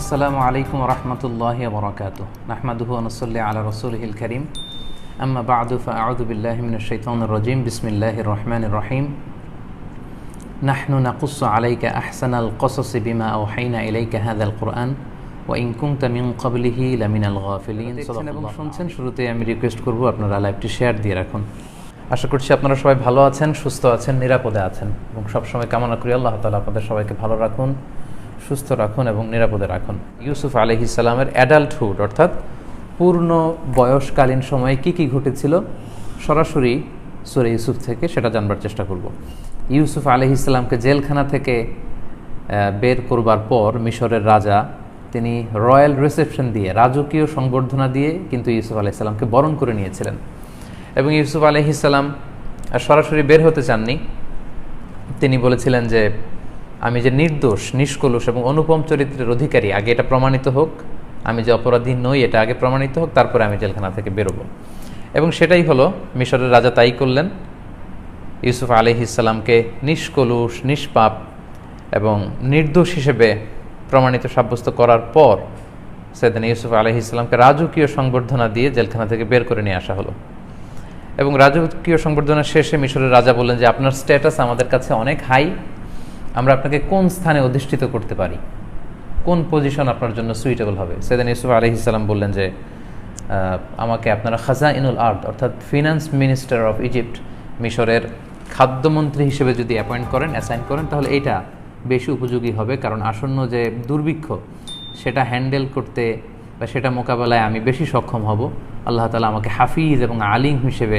আসসালামু আলাইকুম রহমতুল্লাহ বরকাত নাহমাদুহু নসল্লি আলা রসুলহিল করিম। আম্মা বাদু ফাআউযু বিল্লাহি মিনাশ শাইতানির রাজিম। বিসমিল্লাহির রহমানির রহিম। নাহনু নাকুসু আলাইকা আহসানাল কসসি বিমা আওহাইনা ইলাইকা হাযাল কুরআন ওয়া ইন কুনতা মিন ক্বাবলিহি লামিনাল গাফিলিন। এবং শুনছেন? শুরুতে আমি রিকোয়েস্ট করব আপনারা লাইভটি শেয়ার দিয়ে রাখুন। আশা করছি আপনারা সবাই ভালো আছেন সুস্থ আছেন নিরাপদে আছেন। এবং সবসময় কামনা করি আল্লাহ তালা আপনাদের সবাইকে ভালো রাখুন। সুস্থ রাখুন এবং নিরাপদে রাখুন। ইউসুফ আলহি সালামের অ্যাডাল্টহুড অর্থাৎ পূর্ণ বয়সকালীন সময়ে কি কি ঘটেছিল? সরাসরি সুরে ইউসুফ থেকে সেটা জানবার চেষ্টা করব। ইউসুফ আলহি ইসলামকে জেলখানা থেকে বের করবার পর মিশরের রাজা, তিনি রয়্যাল রিসেপশন দিয়ে, রাজকীয় সংবর্ধনা দিয়ে কিন্তু ইউসুফ আলাইসাল্লামকে বরণ করে নিয়েছিলেন। এবং ইউসুফ আলহিসাল্লাম সরাসরি বের হতে চাননি। তিনি বলেছিলেন যে আমি যে নির্দোষ, নিষ্কলুষ এবং অনুপম চরিত্রের অধিকারী, আগে এটা প্রমাণিত হোক, আমি যে অপরাধী নই, এটা আগে প্রমাণিত হোক, তারপরে আমি জেলখানা থেকে বেরোবো। এবং সেটাই হলো, মিশরের রাজা তাই করলেন। ইউসুফ আলহিসাল্লামকে নিষ্কলুষ, নিষ্পাপ এবং নির্দোষ হিসেবে প্রমাণিত সাব্যস্ত করার পর সেদিন ইউসুফ আলহিসাল্লামকে রাজকীয় সংবর্ধনা দিয়ে জেলখানা থেকে বের করে নিয়ে আসা হলো। এবং রাজকীয় সংবর্ধনা শেষে মিশরের রাজা বললেন যে, আপনার স্ট্যাটাস আমাদের কাছে অনেক হাই আমরা আপনাকে কোন স্থানে অধিষ্ঠিত করতে পারি? কোন পজিশন আপনার জন্য সুইটেবল হবে? সেদিন ইউসুফ আলহিসাল্লাম বললেন যে আমাকে আপনারা খাজা ইনুল আর্ট অর্থাৎ ফিনান্স মিনিস্টার অফ ইজিপ্ট মিশরের খাদ্যমন্ত্রী হিসেবে যদি অ্যাপয়েন্ট করেন অ্যাসাইন করেন, তাহলে এটা বেশি উপযোগী হবে। কারণ আসন্ন যে দুর্ভিক্ষ, সেটা হ্যান্ডেল করতে বা সেটা মোকাবেলায় আমি বেশি সক্ষম হব। আল্লাহ তালা আমাকে হাফিজ এবং আলিম হিসেবে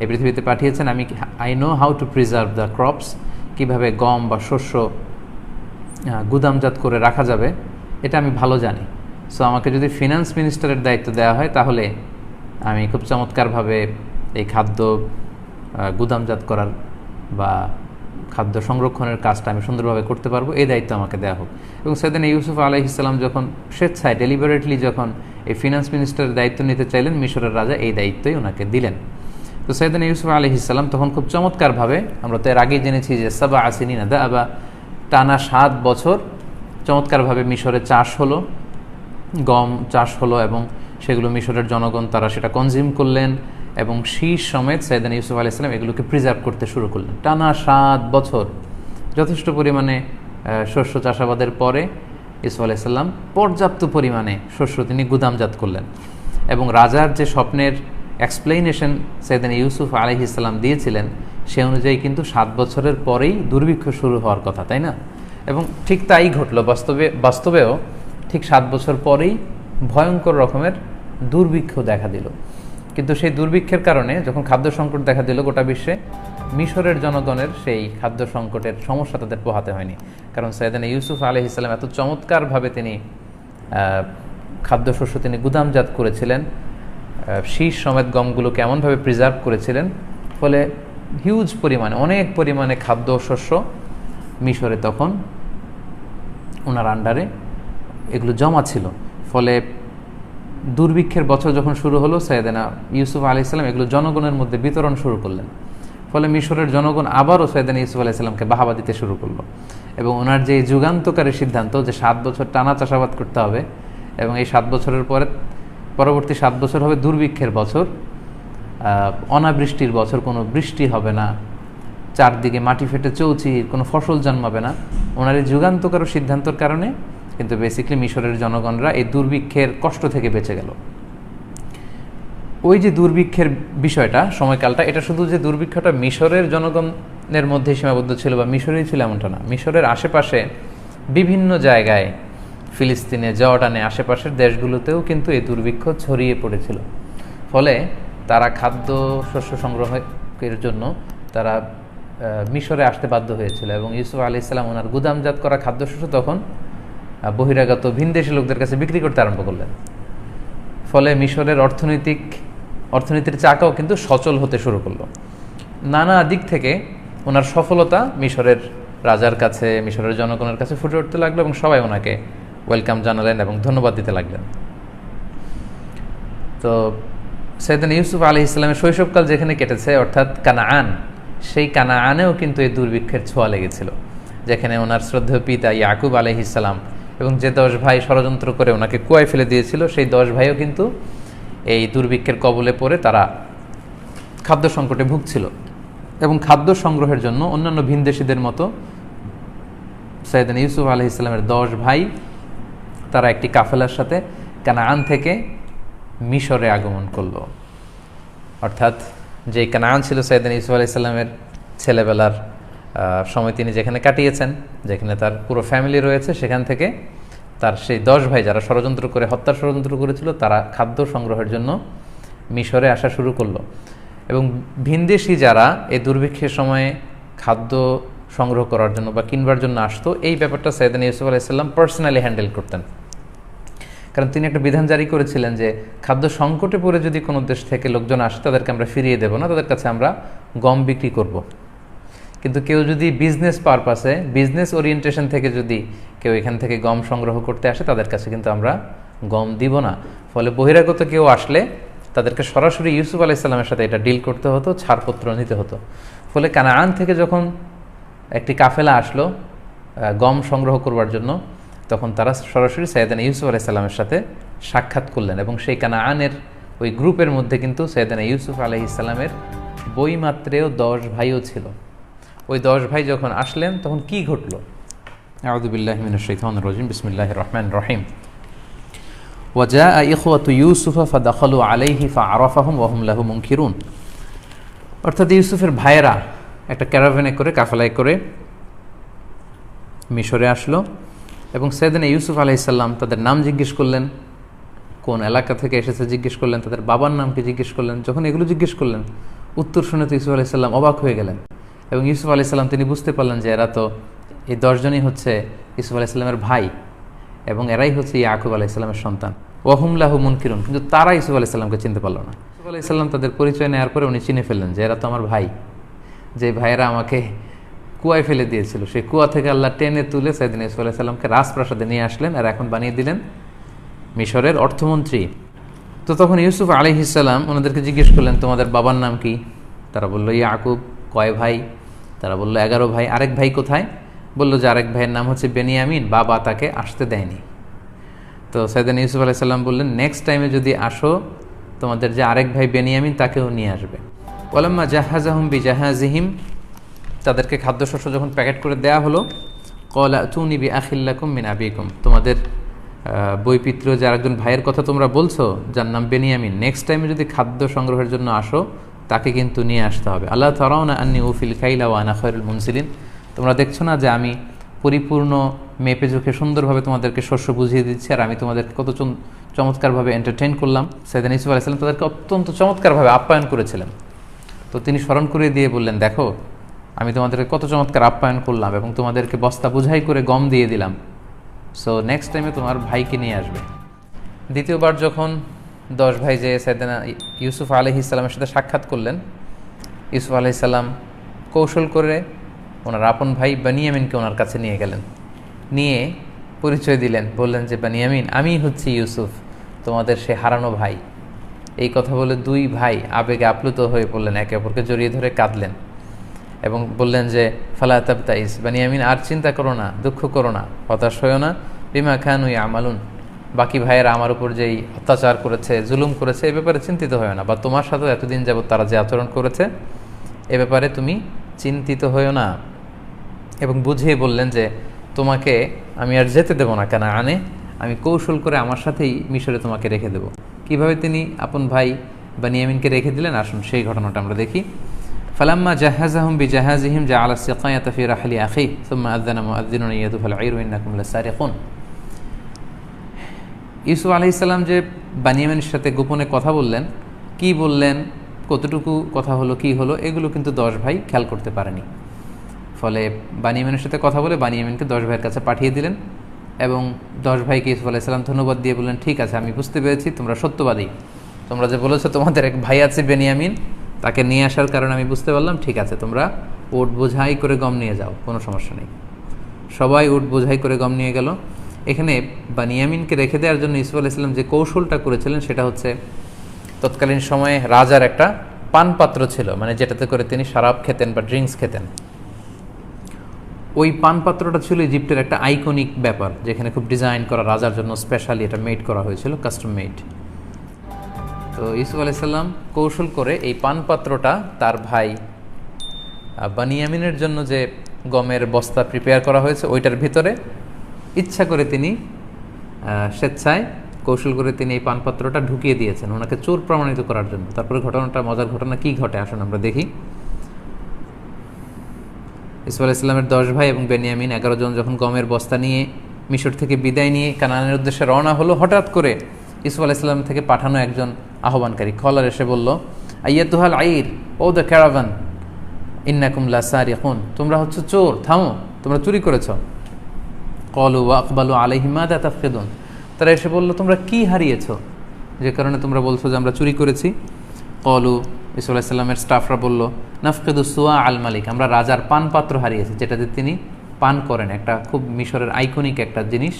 এই পৃথিবীতে পাঠিয়েছেন। আমি I know how to preserve the crops কীভাবে গম বা শস্য গুদামজাত করে রাখা যাবে, এটা আমি ভালো জানি। সো আমাকে যদি ফিনান্স মিনিস্টারের দায়িত্ব দেওয়া হয়, তাহলে আমি খুব চমৎকারভাবে এই খাদ্য গুদামজাত করার বা খাদ্য সংরক্ষণের কাজটা আমি সুন্দরভাবে করতে পারব, এই দায়িত্ব আমাকে দেওয়া হোক। এবং সেদিন ইউসুফ আলাইহিসাল্লাম যখন স্বেচ্ছায় ডেলিভারেটলি যখন এই ফিনান্স মিনিস্টারের দায়িত্ব নিতে চাইলেন, মিশরের রাজা এই দায়িত্বই ওনাকে দিলেন। তো সৈয়দিন ইউসুফ আলি ইসলাম তখন খুব চমৎকারভাবে, আমরা তো এর আগেই জেনেছি যে সাবা আসিনি না দা আবা টানা সাত বছর চমৎকারভাবে মিশরে চাষ হলো, গম চাষ হলো এবং সেগুলো মিশরের জনগণ তারা সেটা কনজিউম করলেন এবং শীষ সমেত সৈয়দান ইউসুফ আলি ইসলাম এগুলোকে প্রিজার্ভ করতে শুরু করলেন। টানা সাত বছর, যথেষ্ট পরিমাণে শস্য চাষাবাদের পরে ইউসুফ আলাইসাল্লাম পর্যাপ্ত পরিমাণে শস্য তিনি গুদামজাত করলেন এবং রাজার যে স্বপ্নের এক্সপ্লেনেশন সেদিন ইউসুফ আলহি ইসলাম দিয়েছিলেন, সে অনুযায়ী কিন্তু সাত বছরের পরেই দুর্ভিক্ষ শুরু হওয়ার কথা, তাই না? এবং ঠিক তাই ঘটলো, বাস্তবে, বাস্তবেও ঠিক সাত বছর পরেই ভয়ঙ্কর রকমের দুর্ভিক্ষ দেখা দিল। কিন্তু সেই দুর্ভিক্ষের কারণে যখন খাদ্য সংকট দেখা দিল গোটা বিশ্বে, মিশরের জনগণের সেই খাদ্য সংকটের সমস্যা তাদের পোহাতে হয়নি। কারণ সৈয়দান ইউসুফ আলহ ইসলাম এত চমৎকারভাবে তিনি খাদ্যশস্য তিনি গুদামজাত করেছিলেন শীষ সমেত গমগুলোকে এমনভাবে প্রিজার্ভ করেছিলেন? ফলে হিউজ পরিমাণে, অনেক পরিমাণে খাদ্যশস্য মিশরে তখন ওনার আন্ডারে এগুলো জমা ছিল। ফলে দুর্ভিক্ষের বছর যখন শুরু হলো, সৈয়দেনা ইউসুফ আলি ইসলাম এগুলো জনগণের মধ্যে বিতরণ শুরু করলেন। ফলে মিশরের জনগণ আবারও সৈয়দেনা ইউসুফ আলি ইসলামকে বাহাবা দিতে শুরু করল। এবং ওনার যে যুগান্তকারী সিদ্ধান্ত যে সাত বছর টানা চাষাবাদ করতে হবে এবং এই সাত বছরের পরে পরবর্তী সাত বছর হবে দুর্ভিক্ষের বছর। অনাবৃষ্টির বছর, কোনো বৃষ্টি হবে না। চারদিকে মাটি ফেটে চৌচির কোনো ফসল জন্মাবে না। ওনার এই যুগান্তকার সিদ্ধান্তর কারণে কিন্তু বেসিক্যালি মিশরের জনগণরা এই দুর্ভিক্ষের কষ্ট থেকে বেঁচে গেল। ওই যে দুর্ভিক্ষের বিষয়টা, সময়কালটা, এটা শুধু যে দুর্ভিক্ষটা মিশরের জনগণের মধ্যে সীমাবদ্ধ ছিল বা মিশরেই ছিল এমনটা না। মিশরের আশেপাশে বিভিন্ন জায়গায় ফিলিস্তিনে, জর্ডানে আশেপাশের দেশগুলোতেও কিন্তু এই দুর্ভিক্ষ ছড়িয়ে পড়েছিল। ফলে তারা খাদ্য, শস্য সংগ্রহের জন্য তারা মিশরে আসতে বাধ্য হয়েছিল এবং ইউসুফ আলি ইসলাম ওনার গুদামজাত করা খাদ্যশস্য তখন বহিরাগত ভিনদেশি লোকদের কাছে বিক্রি করতে আরম্ভ করলেন। ফলে মিশরের অর্থনৈতিক, অর্থনীতির চাকাও কিন্তু সচল হতে শুরু করল। নানা দিক থেকে ওনার সফলতা মিশরের রাজার কাছে, মিশরের জনগণের কাছে ফুটে উঠতে লাগল এবং সবাই ওনাকে ওয়েলকাম জানালেন এবং ধন্যবাদ দিতে লাগলেন। তো সৈয়দান ইউসুফ আলি ইসলামের শৈশবকাল যেখানে কেটেছে, অর্থাৎ কানাআন, সেই কানাআনেও কিন্তু এই দুর্ভিক্ষের ছোঁয়া লেগেছিল, যেখানে ওনার শ্রদ্ধেয় পিতা ইয়াকুব আলহ ইসলাম এবং যে দশ ভাই ষড়যন্ত্র করে ওনাকে কুয়ায় ফেলে দিয়েছিল, সেই দশ ভাইও কিন্তু এই দুর্ভিক্ষের কবলে পড়ে তারা খাদ্য সংকটে ভুগছিল এবং খাদ্য সংগ্রহের জন্য অন্যান্য ভিনদেশিদের মতো সৈয়দান ইউসুফ আলহ ইসলামের দশ ভাই তারা একটি কাফেলার সাথে কানাআন থেকে মিশরে আগমন করল। অর্থাৎ যে কানাআন ছিল সৈয়দান ইউসুফ আলহ ইসলামের ছেলেবেলার সময় তিনি যেখানে কাটিয়েছেন, যেখানে তার পুরো ফ্যামিলি রয়েছে, সেখান থেকে তার সেই দশ ভাই যারা ষড়যন্ত্র করে, হত্যার ষড়যন্ত্র করেছিল, তারা খাদ্য সংগ্রহের জন্য মিশরে আসা শুরু করল। এবং ভিনদেশি যারা এই দুর্ভিক্ষের সময়ে খাদ্য সংগ্রহ করার জন্য বা কিনবার জন্য আসতো, এই ব্যাপারটা সৈয়দান ইউসুফ আলাইসাল্লাম পার্সোনালি হ্যান্ডেল করতেন। কারণ তিনি একটা বিধান জারি করেছিলেন যে খাদ্য সংকটে পড়ে যদি কোনো দেশ থেকে লোকজন আসে, তাদেরকে আমরা ফিরিয়ে দেবো না, তাদের কাছে আমরা গম বিক্রি করব। কিন্তু কেউ যদি বিজনেস পারপাসে বিজনেস ওরিয়েন্টেশন থেকে যদি কেউ এখান থেকে গম সংগ্রহ করতে আসে, তাদের কাছে কিন্তু আমরা গম দিব না ফলে বহিরাগত কেউ আসলে তাদেরকে সরাসরি ইউসুফ আলাইসাল্লামের সাথে এটা ডিল করতে হতো, ছাড়পত্র নিতে হতো ফলে কানাআন থেকে যখন একটি কাফেলা আসলো গম সংগ্রহ করবার জন্য তখন তারা সরাসরি সৈয়দান ইউসুফ আলাইসাল্লামের সাথে সাক্ষাৎ করলেন এবং সেই কানাআনের ওই গ্রুপের মধ্যে কিন্তু সৈয়দানা ইউসুফ আলহি ইসলামের বইমাত্রেও দশ ভাইও ছিল ওই দশ ভাই যখন আসলেন তখন কি ঘটলো আউদুবিল্লাহমিন শৈতান রজিম বিসমিল্লাহ রহমান রহিম وجاء إخوة يوسف فدخلوا عليه فعرفهم وهم له منكرون অর্থাৎ ইউসুফের ভাইয়েরা একটা ক্যারাভেনে করে কাফেলায় করে মিশরে আসলো এবং সেদিনে ইউসুফ আলাইসাল্লাম তাদের নাম জিজ্ঞেস করলেন, কোন এলাকা থেকে এসেছে জিজ্ঞেস করলেন, তাদের বাবার নামকে জিজ্ঞেস করলেন, যখন এগুলো জিজ্ঞেস করলেন, উত্তর শুনে তো ইউসুফ আলাইসাল্লাম অবাক হয়ে গেলেন। এবং ইউসুফ আলাইসাল্লাম তিনি বুঝতে পারলেন যে এরা তো এই দশজনই হচ্ছে ইউসুফ আলাইসাল্লামের ভাই এবং এরাই হচ্ছে ইয়াকুব আলাইসাল্লামের সন্তান। ওয়াহুমলাহু মুনকিরুন, কিন্তু তারা ইউসুফ আলাইসাল্লামকে চিনতে পারল না। ইউসুফ আলাইসাল্লাম তাদের পরিচয় নেওয়ার পরে উনি চিনে ফেললেন যে এরা তো আমার ভাই, যে ভাইয়েরা আমাকে কুয়ায় ফেলে দিয়েছিল। সেই কুয়া থেকে আল্লাহ টেনে তুলে সাইদিন ইউসুফ আলাইসাল্লামকে রাজপ্রাসাদে নিয়ে আসলেন আর এখন বানিয়ে দিলেন মিশরের অর্থমন্ত্রী। তো তখন ইউসুফ আলিহিসাল্লাম ওনাদেরকে জিজ্ঞেস করলেন, তোমাদের বাবার নাম কি? তারা বলল, ইয়াকুব। কয় ভাই? তারা বলল, এগারো ভাই। আরেক ভাই কোথায়? বলল যে আরেক ভাইয়ের নাম হচ্ছে বেনিয়ামিন। বাবা তাকে আসতে দেয়নি। তো সৈয়দান ইউসুফ আলাইসাল্লাম বললেন, নেক্সট টাইমে যদি আসো, তোমাদের যে আরেক ভাই বেনিয়ামিন, তাকেও নিয়ে আসবে। ওলাম্মা জাহাজাহুম বি জাহাজিহিম তাদেরকে খাদ্যশস্য যখন প্যাকেট করে দেয়া হলো, কলা তুনি বি আখিল্লাকুম মিন আবিকুম। তোমাদের বৈপিত্র যে আরেকজন ভাইয়ের কথা তোমরা বলছো, যার নাম বেনিয়ামিন নেক্সট টাইমে যদি খাদ্য সংগ্রহের জন্য আসো, তাকে কিন্তু নিয়ে আসতে হবে। আল্লাহ তারাও না আন্নি উফিল খাইলা ও আনা খয়রুল মুনসিলিন। তোমরা দেখছ না যে আমি পরিপূর্ণ মেপে চোখে সুন্দরভাবে তোমাদেরকে শস্য বুঝিয়ে দিচ্ছি, আর আমি তোমাদেরকে কত চম- চমৎকারভাবে এন্টারটেইন করলাম। সৈদান ইসুফ আলাইসাল্লাম তাদেরকে অত্যন্ত চমৎকারভাবে আপ্যায়ন করেছিলেন। তো তিনি স্মরণ করে দিয়ে বললেন, দেখো আমি তোমাদেরকে কত চমৎকার আপ্যায়ন করলাম এবং তোমাদেরকে বস্তা বুঝাই করে গম দিয়ে দিলাম। সো নেক্সট টাইমে তোমার ভাইকে নিয়ে আসবে। দ্বিতীয়বার যখন দশ ভাই যে সাইদানা ইউসুফ আলহি সাথে সাক্ষাৎ করলেন, ইউসুফ আলহি কৌশল করে ওনার আপন ভাই বানিয়ামিনকে ওনার কাছে নিয়ে গেলেন। নিয়ে পরিচয় দিলেন, বললেন যে, বানিয়ামিন, আমি হচ্ছি ইউসুফ, তোমাদের সে হারানো ভাই। এই কথা বলে দুই ভাই আবেগে আপ্লুত হয়ে পড়লেন, একে অপরকে জড়িয়ে ধরে কাঁদলেন। এবং বললেন যে, ফালা তাবতাইস বানিয়ামিন আর চিন্তা করো না, দুঃখ করো না, হতাশ হয়েও না, বিমা খান উই আমালুন বাকি ভাইয়েরা আমার উপর যেই অত্যাচার করেছে, জুলুম করেছে, এ ব্যাপারে চিন্তিত হয় না। বা তোমার সাথে এতদিন যাবত তারা যে আচরণ করেছে, এ ব্যাপারে তুমি চিন্তিত হয়েও না। এবং বুঝিয়ে বললেন যে, তোমাকে আমি আর যেতে দেবো না, কেন আনে? আমি কৌশল করে আমার সাথেই মিশরে তোমাকে রেখে দেবো। কীভাবে তিনি আপন ভাই বানিয়ামিনকে রেখে দিলেন? আসুন সেই ঘটনাটা আমরা দেখি। ফালাম্মা জাহাজাহুম বি জাহাজিহিম জা আলা সিকায়াত ফি রাহলি আখি সুম্মা আযানা মুআযযিনুন ইয়াদুফাল আইরু ইন্নাকুম লাসারিকুন ইউসুফ আলাইহিস সালাম যে বানিয়ামিনের সাথে গোপনে কথা বললেন, কি বললেন, কতটুকু কথা হলো, কি হলো, এগুলো কিন্তু দশ ভাই খেয়াল করতে পারেনি। ফলে বানিয়ামিনের সাথে কথা বলে বানিয়ামিনকে দশ ভাইয়ের কাছে পাঠিয়ে দিলেন এবং দশ ভাইকে ইউসুফ আলাইসাল্লাম ধন্যবাদ দিয়ে বললেন, ঠিক আছে, আমি বুঝতে পেরেছি, তোমরা সত্যবাদী। তোমরা যে বলেছ, তোমাদের এক ভাই আছে বেনিয়ামিন তাকে নিয়ে আসার কারণে আমি বুঝতে পারলাম, ঠিক আছে, তোমরা ওট বোঝাই করে গম নিয়ে যাও, কোনো সমস্যা নেই। সবাই উট বোঝাই করে গম নিয়ে গেল। এখানে বানিয়ামিনকে রেখে দেওয়ার জন্য ইসুফ ইসলাম যে কৌশলটা করেছিলেন সেটা হচ্ছে, তৎকালীন সময়ে রাজার একটা পানপাত্র ছিল মানে যেটাতে করে তিনি শারাব খেতেন বা ড্রিঙ্কস খেতেন। ওই পানপাত্রটা ছিল ইজিপ্টের একটা আইকনিক ব্যাপার, যেখানে খুব ডিজাইন করা, রাজার জন্য স্পেশালি এটা মেড করা হয়েছিল কাস্টম মেড তো ইসুফ আলাইসাল্লাম কৌশল করে এই পানপাত্রটা তার ভাই বানিয়ামিনের জন্য যে গমের বস্তা প্রিপেয়ার করা হয়েছে ওইটার ভিতরে ইচ্ছা করে তিনি স্বেচ্ছায় কৌশল করে তিনি এই পানপাত্রটা ঢুকিয়ে দিয়েছেন। ওনাকে চোর প্রমাণিত করার জন্য। তারপরে ঘটনাটা, মজার ঘটনা কি ঘটে? আসুন আমরা দেখি। ইসমাল ইসলামের দশ ভাই এবং বেনিয়ামিন এগারো জন যখন গমের বস্তা নিয়ে মিশর থেকে বিদায় নিয়ে কানানের উদ্দেশ্যে রওনা হলো, হঠাৎ করে ইসুফ আলাইসাল্লাম থেকে পাঠানো একজন আহ্বানকারী। কলার এসে বলল আইয়াতুহাল আইর, ও দ্য ক্যারাভান, ইন্নাকুম লাসারিকুন তোমরা হচ্ছে চোর, থামো, তোমরা চুরি করেছ। কলু আকবালু আলাইহিমা দা তাফকেদুন। তারা এসে বলল, তোমরা কি হারিয়েছ? যে কারণে তোমরা বলছো যে আমরা চুরি করেছি। কলু ইসুল ইসলামের স্টাফরা বলল, নাফকেদু সুয়া আল মালিক, আমরা রাজার পান পাত্র হারিয়েছি, যেটাতে তিনি পান করেন। একটা খুব মিশরের আইকনিক একটা জিনিস,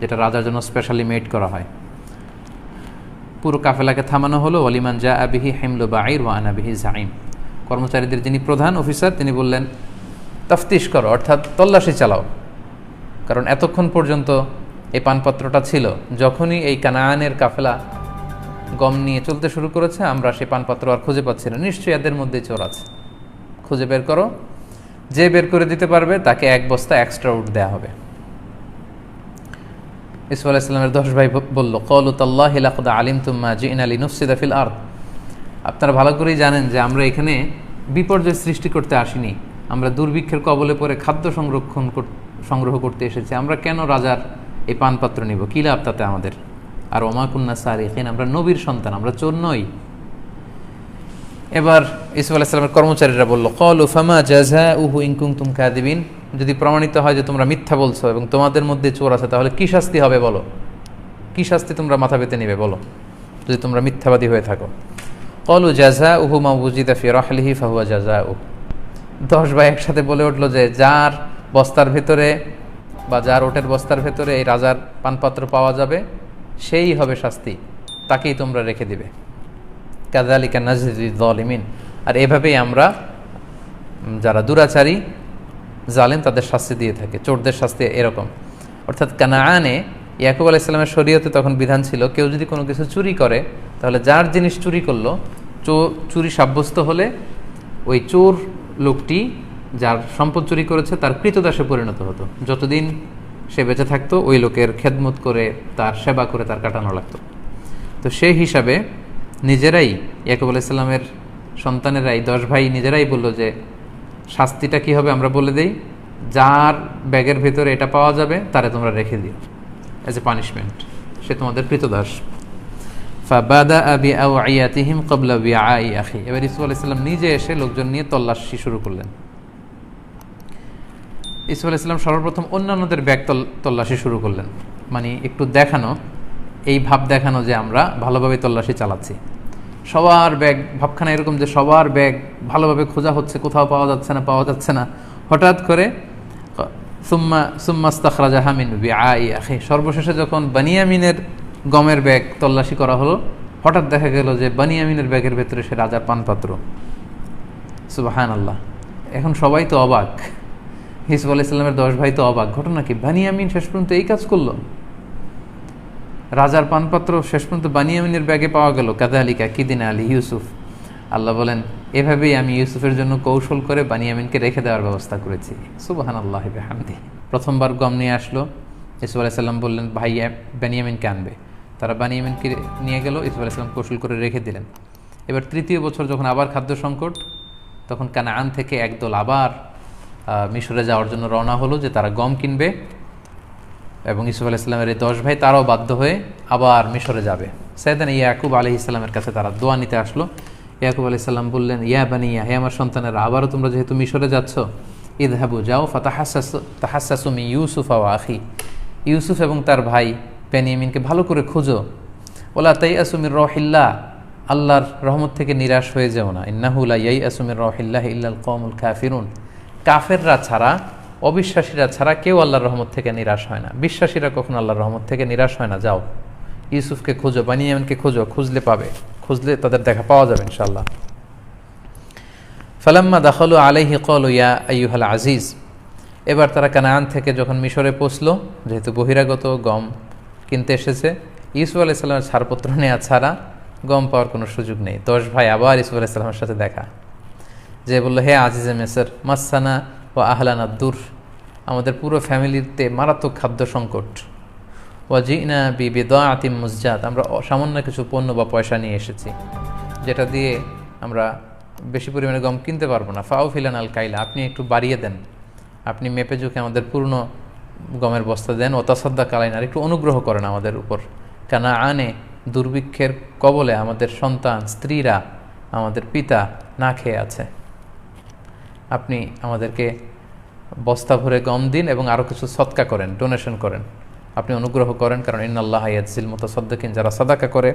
যেটা রাজার জন্য স্পেশালি মেড করা হয়। পুরো কাফেলাকে থামানো হলো। অলিমান জা আবিহি হেমলু বাঈর ওয়া আনাবিহি জাইম কর্মচারীদের যিনি প্রধান অফিসার, তিনি বললেন, তফতিশ করো, অর্থাৎ তল্লাশি চালাও। কারণ এতক্ষণ পর্যন্ত এই পানপত্রটা ছিল। যখনই এই কানায়ানের কাফেলা গম নিয়ে চলতে শুরু করেছে, আমরা সেই পানপত্র আর খুঁজে পাচ্ছি না। নিশ্চয়ই এদের মধ্যে চোর আছে। খুঁজে বের করো। যে বের করে দিতে পারবে, তাকে এক বস্তা এক্সট্রা উঠ দেওয়া হবে। ইসু আলাইসাল্লামের দশ ভাই বলল, কল তাল্লাহ হিলাকুদা আলিম তুম্মা জিন আলী ফিল আর্থ আপনারা ভালো করেই জানেন যে আমরা এখানে বিপর্যয় সৃষ্টি করতে আসিনি। আমরা দুর্ভিক্ষের কবলে পরে খাদ্য সংরক্ষণ সংগ্রহ করতে এসেছি। আমরা কেন রাজার এই পানপাত্র নিব? কী লাভ তাতে আমাদের? আর ওমাকুন্না সার এখানে আমরা নবীর সন্তান, আমরা চোর নই। এবার ইসুফ আলাইসালামের কর্মচারীরা বলল, কল উফামা জাজা উহু ইনকুং তুম কাদিবিন যদি প্রমাণিত হয় যে তোমরা মিথ্যা বলছো এবং তোমাদের মধ্যে চোর আছে, তাহলে কী শাস্তি হবে বলো? কি শাস্তি তোমরা মাথা পেতে নিবে বলো? যদি তোমরা মিথ্যাবাদী হয়ে থাকো। কলু জাজা উহু মাবুজিদা ফি রহলিহি ফাহুয়া জাজা উহ দশ ভাই একসাথে বলে উঠল যে যার বস্তার ভেতরে বা যার ওটের বস্তার ভেতরে এই রাজার পানপাত্র পাওয়া যাবে, সেই হবে শাস্তি, তাকেই তোমরা রেখে দিবে। কাদালিকা নাজরি জলিমিন আর এভাবেই আমরা যারা দুরাচারী জালেম তাদের শাস্তি দিয়ে থাকে, চোরদের শাস্তি এরকম। অর্থাৎ কানাআনে ইয়াকুব আলাহ ইসলামের শরীয়তে তখন বিধান ছিল, কেউ যদি কোনো কিছু চুরি করে, তাহলে যার জিনিস চুরি করল চুরি সাব্যস্ত হলে ওই চোর লোকটি যার সম্পদ চুরি করেছে, তার কৃতদাসে পরিণত হতো। যতদিন সে বেঁচে থাকতো, ওই লোকের খেদমত করে তার সেবা করে তার কাটানো লাগতো। তো সেই হিসাবে নিজেরাই ইয়াকুব আলাইসাল্লামের সন্তানেরাই, দশ ভাই নিজেরাই বলল যে শাস্তিটা কি হবে আমরা বলে দেই? যার ব্যাগের ভেতরে এটা পাওয়া যাবে, তারে তোমরা রেখে দিও। অ্যাজ এ পানিশমেন্ট সে তোমাদের কৃতদাস। ফাবাদা আবি আউ আইয়াতিহিম কবলা বি আই আখি। এবার ইসু আলাইসাল্লাম নিজে এসে লোকজন নিয়ে তল্লাশি শুরু করলেন। ইসু আলাইসাল্লাম সর্বপ্রথম অন্যান্যদের ব্যাগ তল- তল্লাশি শুরু করলেন। মানে একটু দেখানো, এই ভাব দেখানো যে আমরা ভালোভাবে তল্লাশি চালাচ্ছি। সবার ব্যাগ, ভাবখানা এরকম যে সবার ব্যাগ ভালোভাবে খোঁজা হচ্ছে, কোথাও পাওয়া যাচ্ছে না, পাওয়া যাচ্ছে না। হঠাৎ করে, সুম্মা সুম্মাস্তাখরা জাহামিন আই আখে। সর্বশেষে যখন বানিয়ামিনের গমের ব্যাগ তল্লাশি করা হলো, হঠাৎ দেখা গেল যে বানিয়ামিনের ব্যাগের ভেতরে সে রাজার পানপাত্র। সুবাহান আল্লাহ এখন সবাই তো অবাক। হিসব আলাইসাল্লামের দশ ভাই তো অবাক। ঘটনা কি? বানিয়ামিন শেষ পর্যন্ত এই কাজ করল? রাজার পানপাত্র শেষ পর্যন্ত বানিয়ামিনের ব্যাগে পাওয়া গেল। কাদা আলিকা কিদিন আলী, ইউসুফ। আল্লাহ বলেন, এভাবেই আমি ইউসুফের জন্য কৌশল করে বানিয়ামিনকে রেখে দেওয়ার ব্যবস্থা করেছি। সুবাহান আল্লাহ হামদি প্রথমবার গম নিয়ে আসলো। ইসুফ আলাইসাল্লাম বললেন, ভাই বানিয়ামিনকে আনবে। তারা বানিয়ামিনকে নিয়ে গেল ইসুফ আলাইসাল্লাম কৌশল করে রেখে দিলেন। এবার তৃতীয় বছর যখন আবার খাদ্য সংকট, তখন কানাআন থেকে একদল আবার মিশরে যাওয়ার জন্য রওনা হলো যে তারা গম কিনবে। এবং ইসুফ আলাহ ইসলামের এই দশ ভাই তারাও বাধ্য হয়ে আবার মিশরে যাবে। সাইদান ইয়াকুব আলহ ইসলামের কাছে তারা দোয়া নিতে আসলো। ইয়াকুব আলহ ইসলাম বললেন, ইয়া বানিয়া হে আমার সন্তানেরা, আবারও তোমরা যেহেতু মিশরে যাচ্ছ ঈদ হাবু যাও, ফাতাহাসাস তাহাসাসুমি ইউসুফ আও আখি। ইউসুফ এবং তার ভাই পেনিয়ামিনকে ভালো করে খুঁজো। ওলা তাই আসুমির রহিল্লা আল্লাহর রহমত থেকে নিরাশ হয়ে যেও না। ইন্নাহুলা ইয়াই আসুমির রহিল্লাহ ইল্লাল কমুল কাফিরুন। কাফেররা ছাড়া অবিশ্বাসীরা ছাড়া কেউ আল্লাহর রহমত থেকে নিরাশ হয় না। বিশ্বাসীরা কখনো আল্লাহর রহমত থেকে নিরাশ হয় না। যাও। ইউসুফকে খোঁজো বানিয়ামনকে খোঁজো, খুঁজলে পাবে। খুঁজলে তাদের দেখা পাওয়া যাবে ইনশাল্লাহ ফালাম্মা দাখলু আলাইহি কলু ইয়া আইয়ুহাল আজিজ। এবার তারা কানাআন থেকে যখন মিশরে পৌঁছলো, যেহেতু বহিরাগত গম কিনতে এসেছে ইসু আলাইসাল্লামের ছাড়পত্র নেওয়া ছাড়া গম পাওয়ার কোনো সুযোগ নেই। দশ ভাই আবার ইসু আলাইসাল্লামের সাথে দেখা। যে বলল, হে আজিজে মেসর মাসানা ও আহলানা দূর। আমাদের পুরো ফ্যামিলিতে মারাত্মক খাদ্য সংকট। ওয়াজিনা বি বেদা আতিম মুসজাদ আমরা সামান্য কিছু পণ্য বা পয়সা নিয়ে এসেছি, যেটা দিয়ে আমরা বেশি পরিমাণে গম কিনতে পারব না। ফাও ফিলান আল কাইলা, আপনি একটু বাড়িয়ে দেন। আপনি মেপে ঝুঁকে আমাদের পূর্ণ গমের বস্তা দেন। ও তাসাদ্দা কালাইন আর একটু অনুগ্রহ করেন আমাদের উপর। কেনা আনে, দুর্ভিক্ষের কবলে আমাদের সন্তান, স্ত্রীরা আমাদের পিতা না খেয়ে আছে। আপনি আমাদেরকে বস্তা ভরে গম দিন এবং আরও কিছু সৎকা করেন ডোনেশন করেন। আপনি অনুগ্রহ করেন, কারণ ইন আল্লাহ ইয়াজিল মতো সদ্দাকিন যারা সাদাকা করে,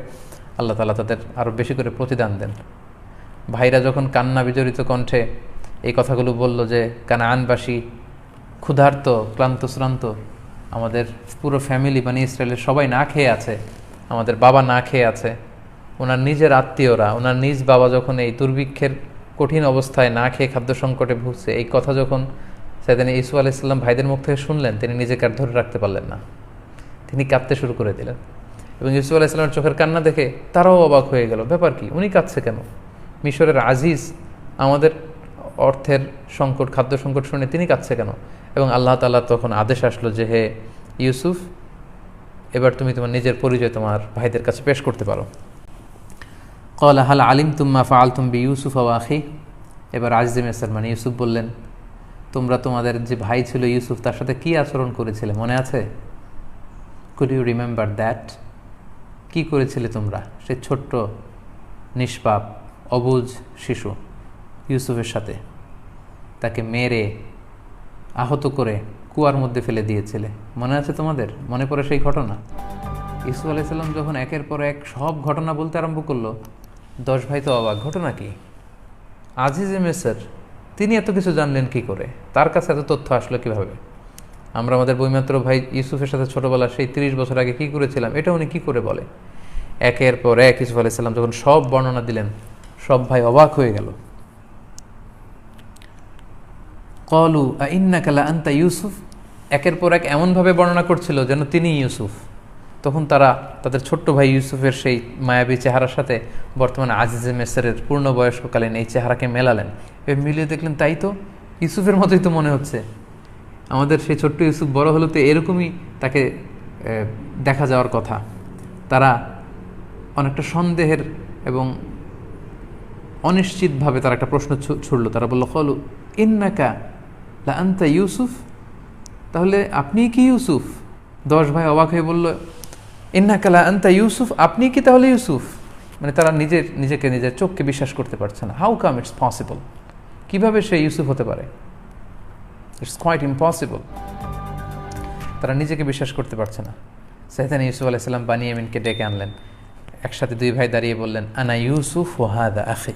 আল্লাহ তালা তাদের আরও বেশি করে প্রতিদান দেন। ভাইরা যখন কান্না বিজড়িত কণ্ঠে এই কথাগুলো বলল যে কানাআনবাসী ক্ষুধার্ত, ক্লান্ত, শ্রান্ত, আমাদের পুরো ফ্যামিলি মানে ইসরায়েলের সবাই না খেয়ে আছে, আমাদের বাবা না খেয়ে আছে, ওনার নিজের আত্মীয়রা, ওনার নিজ বাবা যখন এই দুর্ভিক্ষের কঠিন অবস্থায় না খেয়ে খাদ্য সংকটে ভুগছে, এই কথা যখন সেদিন ইসু আলাইসাল্লাম ভাইদের মুখ থেকে শুনলেন, তিনি নিজেকে আর ধরে রাখতে পারলেন না। তিনি কাঁদতে শুরু করে দিলেন। এবং ইসু আলাইসাল্লামের চোখের কান্না দেখে তারাও অবাক হয়ে গেল, ব্যাপার কি? উনি কাঁদছে কেন? মিশরের আজিজ আমাদের অর্থের সংকট, খাদ্য সংকট শুনে তিনি কাঁদছে কেন? এবং আল্লাহ তাল্লাহ তখন আদেশ আসলো যে, হে ইউসুফ, এবার তুমি তোমার নিজের পরিচয় তোমার ভাইদের কাছে পেশ করতে পারো। কল হাল আলিম তুম্মা ফাল তুম্বি ইউসুফ আখি? এবার আজিম এসার মানে ইউসুফ বললেন তোমরা তোমাদের যে ভাই ছিল ইউসুফ, তার সাথে কি আচরণ করেছিলে? মনে আছে? কুড ইউ রিমেম্বার দ্যাট কি করেছিলে তোমরা? সে ছোট্ট, নিষ্পাপ, অবুজ শিশু ইউসুফের সাথে। তাকে মেরে, আহত করে কুয়ার মধ্যে ফেলে দিয়েছিলে। মনে আছে তোমাদের? মনে পড়ে সেই ঘটনা? ইসু আলাইসাল্লাম যখন একের পর এক সব ঘটনা বলতে আরম্ভ করল, দশ ভাই তো অবাক। ঘটনা কি? আজিজ মেসার তিনি এত কিছু জানলেন কি করে? তার কাছে এত তথ্য আসলো কীভাবে? আমরা আমাদের বইমাত্র ভাই ইউসুফের সাথে ছোটবেলা সেই তিরিশ বছর আগে কি করেছিলাম, এটা উনি কি করে বলে? একের পর এক ইসুফ আলাইসাল্লাম যখন সব বর্ণনা দিলেন, সব ভাই অবাক হয়ে গেল। কলু ইন্নাকালা আন্তা ইউসুফ। একের পর এক এমনভাবে বর্ণনা করছিল যেন তিনি ইউসুফ। তখন তারা তাদের ছোট্ট ভাই ইউসুফের সেই মায়াবী চেহারার সাথে বর্তমানে আজিজে মেসারের পূর্ণবয়স্ককালীন এই চেহারাকে মেলালেন। এ মিলিয়ে দেখলেন তাই তো? ইউসুফের মতোই তো মনে হচ্ছে। আমাদের সেই ছোট্ট ইউসুফ বড় হলো তো এরকমই তাকে দেখা যাওয়ার কথা। তারা অনেকটা সন্দেহের এবং অনিশ্চিতভাবে তারা একটা প্রশ্ন ছুড়ল। তারা বলল, কলু, ইন্নাকা লা আন্তা ইউসুফ? তাহলে আপনি কি ইউসুফ? দশ ভাই অবাক হয়ে বলল ইন্নাকালা আন্তা ইউসুফ, আপনি কি তাহলে ইউসুফ? মানে তারা নিজের, নিজেকে নিজের চোখকে বিশ্বাস করতে পারছে না। হাউ কাম ইটস পসিবল কীভাবে সে ইউসুফ হতে পারে? ইটস কোয়াইট ইম্পসিবল তারা নিজেকে বিশ্বাস করতে পারছে না। সেহেদান ইউসুফ আলাইসাল্লাম বানিয়ামিনকে ডেকে আনলেন। একসাথে দুই ভাই দাঁড়িয়ে বললেন, আনা ইউসুফ ওহাদা আখি।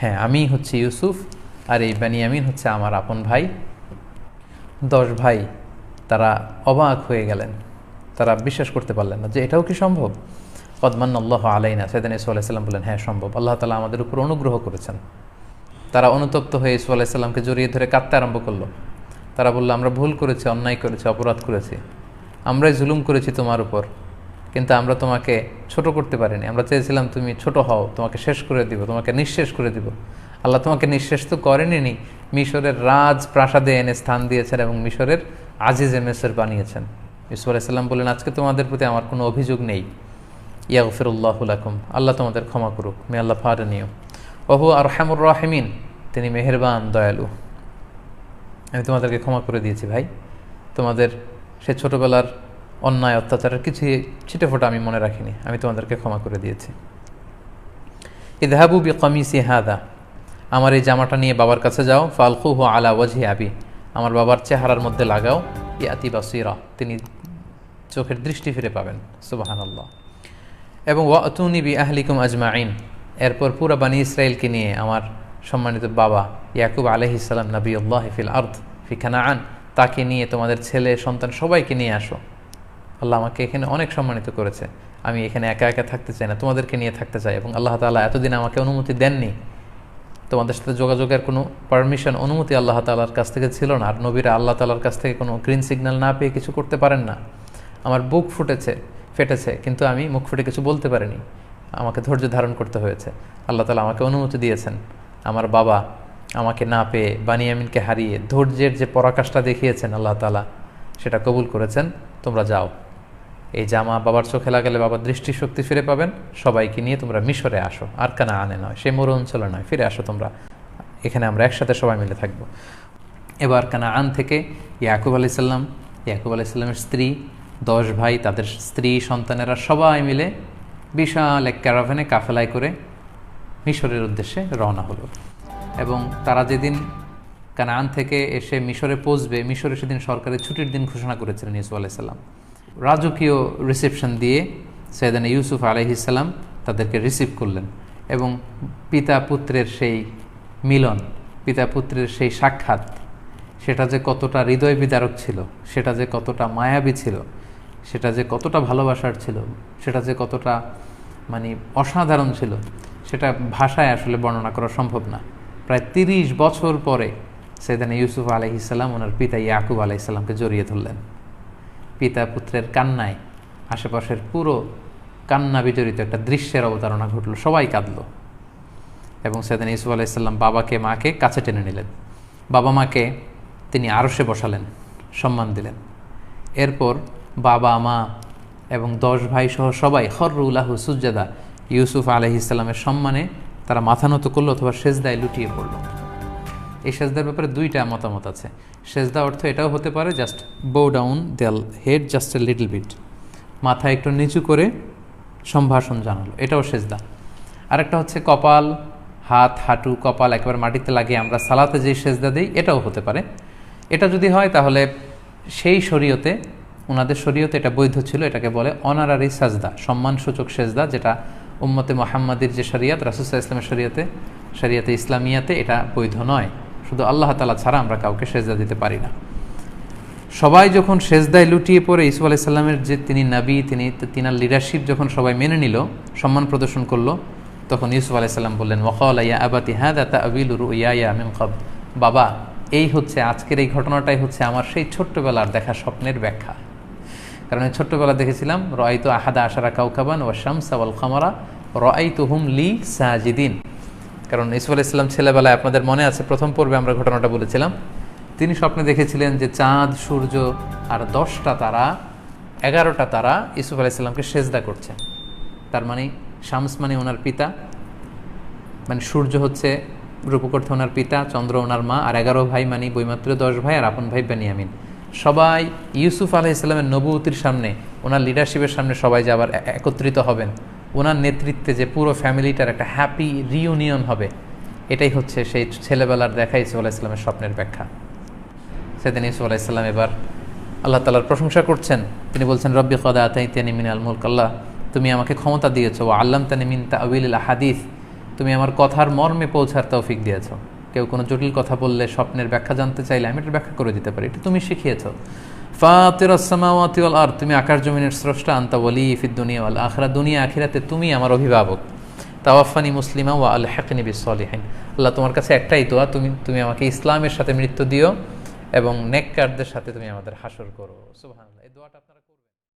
হ্যাঁ আমি হচ্ছে ইউসুফ আর এই বানিয়ামিন হচ্ছে আমার আপন ভাই। দশ ভাই তারা অবাক হয়ে গেলেন। তারা বিশ্বাস করতে পারলেন না যে এটাও কি সম্ভব? কদমান আল্লাহ আলাইনা, সৈদান ইসু আলাইসাল্লাম বললেন হ্যাঁ সম্ভব। আল্লাহ তালা আমাদের উপর অনুগ্রহ করেছেন। তারা অনুতপ্ত হয়ে ইসু আলাইসাল্লামকে জড়িয়ে ধরে কাঁদতে আরম্ভ করল। তারা বলল, আমরা ভুল করেছি, অন্যায় করেছি, অপরাধ করেছি। আমরাই জুলুম করেছি তোমার উপর, কিন্তু আমরা তোমাকে ছোট করতে পারিনি। আমরা চেয়েছিলাম তুমি ছোট হও, তোমাকে শেষ করে দিব, তোমাকে নিঃশেষ করে দিব। আল্লাহ তোমাকে নিঃশেষ তো করেনি মিশরের রাজ প্রাসাদে এনে স্থান দিয়েছেন এবং মিশরের আজিজ এমেসের বানিয়েছেন। ইসু আলাইসাল্লাম বললেন, আজকে তোমাদের প্রতি আমার কোনো অভিযোগ নেই। ইয়া ইয়াগফিরুল্লাহুলাকুম আল্লাহ তোমাদের ক্ষমা করুক। মে আল্লাহ ফারনীয় ওহু আর হ্যামুর রাহেমিন। তিনি মেহেরবান, দয়ালু। আমি তোমাদেরকে ক্ষমা করে দিয়েছি ভাই। তোমাদের সে ছোটোবেলার অন্যায়, অত্যাচারের কিছু ছিটে ফোটা আমি মনে রাখিনি। আমি তোমাদেরকে ক্ষমা করে দিয়েছি। ইদহাবু বি কমিসি হাদা। আমার এই জামাটা নিয়ে বাবার কাছে যাও। ফালকু হো আলা ওয়াজি আবি। আমার বাবার চেহারার মধ্যে লাগাও। ইয়াতি বাসিরা। তিনি চোখের দৃষ্টি ফিরে পাবেন। সুবাহান আল্লাহ এবং ওয়াতুনি বি আহলিকুম আজমাইন এরপর পুরা বানী ইসরায়েলকে নিয়ে আমার সম্মানিত বাবা ইয়াকুব আলহিসাল্লাম নবী আল্লাহ ফিল আর্থ ফিখানা আন তাকে নিয়ে তোমাদের ছেলে, সন্তান সবাইকে নিয়ে আসো। আল্লাহ আমাকে এখানে অনেক সম্মানিত করেছে। আমি এখানে একা একা থাকতে চাই না, তোমাদেরকে নিয়ে থাকতে চাই এবং আল্লাহ তালা এতদিন আমাকে অনুমতি দেননি। তোমাদের সাথে যোগাযোগের কোনো পারমিশন, অনুমতি আল্লাহ তালার কাছ থেকে ছিল না। আর নবীরা আল্লাহ তালার কাছ থেকে কোনো গ্রিন সিগন্যাল না পেয়ে কিছু করতে পারেন না। আমার বুক ফুটেছে, ফেটেছে, কিন্তু আমি মুখ ফুটে কিছু বলতে পারিনি। আমাকে ধৈর্য ধারণ করতে হয়েছে। আল্লাহ তালা আমাকে অনুমতি দিয়েছেন। আমার বাবা আমাকে না পেয়ে বানিয়ামিনকে হারিয়ে ধৈর্যের যে পরাকাশটা দেখিয়েছেন আল্লাহ তালা সেটা কবুল করেছেন। তোমরা যাও। এই জামা বাবার চোখে লাগালে বাবার দৃষ্টিশক্তি ফিরে পাবেন। সবাইকে নিয়ে তোমরা মিশরে আসো। আর কানা আনে নয়, সে মরু অঞ্চলে নয়। ফিরে আসো তোমরা। এখানে আমরা একসাথে সবাই মিলে থাকব। এবার কানা আন থেকে ইয়াকুব আলাইসাল্লাম ইয়াকুব আলাইসাল্লামের স্ত্রী দশ ভাই, তাদের স্ত্রী, সন্তানেরা সবাই মিলে বিশাল এক ক্যারাভেনে কাফেলায় করে মিশরের উদ্দেশ্যে রওনা হলো। এবং তারা যেদিন কানান থেকে এসে মিশরে পৌঁছবে, মিশরে সেদিন সরকারের ছুটির দিন ঘোষণা করেছিলেন ইউসুফ আলাইসাল্লাম রাজকীয় রিসেপশন দিয়ে সৈয়দানা ইউসুফ আলহিসাল্লাম তাদেরকে রিসিভ করলেন এবং পিতা পুত্রের সেই মিলন, পিতা পুত্রের সেই সাক্ষাৎ, সেটা যে কতটা হৃদয় বিদারক ছিল, সেটা যে কতটা মায়াবী ছিল সেটা যে কতটা ভালোবাসার ছিল, সেটা যে কতটা মানে অসাধারণ ছিল, সেটা ভাষায় আসলে বর্ণনা করা সম্ভব না। প্রায় তিরিশ বছর পরে সেদিন ইউসুফ আলহিসাল্লাম ওনার পিতা ইয়াকুব আলাইসাল্লামকে জড়িয়ে ধরলেন। পিতা পুত্রের কান্নায় আশেপাশের পুরো কান্না বিজড়িত একটা দৃশ্যের অবতারণা ঘটলো, সবাই কাঁদল। এবং সেদিন ইসুফ আলাইসাল্লাম বাবাকে, মাকে কাছে টেনে নিলেন। বাবা মাকে তিনি আরশে বসালেন, সম্মান দিলেন। এরপর বাবা, মা এবং দশ ভাই সহ সবাই হর্রুল্লাহ সুজাদা ইউসুফ আলহি ইসলামের সম্মানে তারা মাথা নত করল অথবা সেজদায় লুটিয়ে পড়ল। এই সেজদার ব্যাপারে দুইটা মতামত আছে। সেজদা অর্থ এটাও হতে পারে just bow down the head just a little bit মাথা একটু নিচু করে সম্ভাষণ জানালো, এটাও সেজদা। আরেকটা হচ্ছে কপাল, হাত, হাঁটু, কপাল একেবারে মাটিতে লাগিয়ে আমরা সালাতে যে সেজদা দিই, এটাও হতে পারে। এটা যদি হয় তাহলে সেই শরীয়তে ওনাদের শরীয়তে এটা বৈধ ছিল, এটাকে বলে অনারারি সাজদা, সম্মানসূচক সেজদা, যেটা উম্মতে মোহাম্মদের যে শরিয়াত রাসুসা ইসলামের শরীয়তে, শরিয়াতে ইসলামিয়াতে এটা বৈধ নয়। শুধু আল্লাহ তালা ছাড়া আমরা কাউকে সেজদা দিতে পারি না। সবাই যখন সেজদায় লুটিয়ে পড়ে ইসুফ আলাইসাল্লামের যে তিনি নাবি, তিনি তিনার লিডারশিপ যখন সবাই মেনে নিল, সম্মান প্রদর্শন করল, তখন ইউসুফ আলাইসাল্লাম বললেন, ওয়াকাল ইয়া আবাতি হ্যাঁ দাতা আবিল ইয়া ইয়া কব বাবা, এই হচ্ছে আজকের এই ঘটনাটাই হচ্ছে আমার সেই ছোট্টবেলার দেখা স্বপ্নের ব্যাখ্যা। কারণ ছোট্টবেলা দেখেছিলাম রয় তো আহাদা আশারা কাউকাবান ও শামসা ওয়াল খামারা তো হুম লি সাজিদিন। কারণ ইসুফ আলাইসাল্লাম ছেলেবেলায় আপনাদের মনে আছে, প্রথম পর্বে আমরা ঘটনাটা বলেছিলাম। তিনি স্বপ্নে দেখেছিলেন যে চাঁদ, সূর্য আর দশটা তারা, এগারোটা তারা ইসুফ আলাইসাল্লামকে সেজদা করছে। তার মানে শামস মানে ওনার পিতা। মানে সূর্য হচ্ছে রূপকর্থ ওনার পিতা, চন্দ্র ওনার মা, আর এগারো ভাই মানে বইমাত্র দশ ভাই আর আপন ভাই বেনিয়ামিন। সবাই ইউসুফ আলাহ ইসলামের নবুতির সামনে, ওনার লিডারশিপের সামনে সবাই যে আবার একত্রিত হবেন, ওনার নেতৃত্বে যে পুরো ফ্যামিলিটার একটা হ্যাপি রিউনিয়ন হবে, এটাই হচ্ছে সেই ছেলেবেলার দেখা ইসুফ আলাহ ইসলামের স্বপ্নের ব্যাখ্যা। সেদিন ইসুফ আলাহ ইসলাম এবার আল্লাহ তালার প্রশংসা করছেন। তিনি বলছেন, রব্বি কদা আতাইতিয়ানি মিন আল মুলক আল্লাহ, তুমি আমাকে ক্ষমতা দিয়েছ ও আল্লাম তানি মিন তা তাউিল হাদিস তুমি আমার কথার মর্মে পৌঁছার তৌফিক দিয়েছ। কেউ কোনো জটিল কথা বললে স্বপ্নের ব্যাখ্যা জানতে চাইলে আমি এটা ব্যাখ্যা করে দিতে পারি। এটা তুমি শিখিয়েছ। ফাতিরাসমাওয়াতি ওয়াল আর তুমি আকাশ জমিনের স্রষ্টা, আন্তা ওয়ালি ফিদ দুনিয়া ওয়াল আখরা দুনিয়া আখিরাতে তুমি আমার অভিভাবক। তাওয়াফানি মুসলিমা ওয়া আল হেকনি বিসলিহিন আল্লাহ তোমার কাছে একটাই দোয়া, তুমি তুমি আমাকে ইসলামের সাথে মৃত্যু দিও এবং নেককারদের সাথে তুমি আমাদের হাসর করো। আপনারা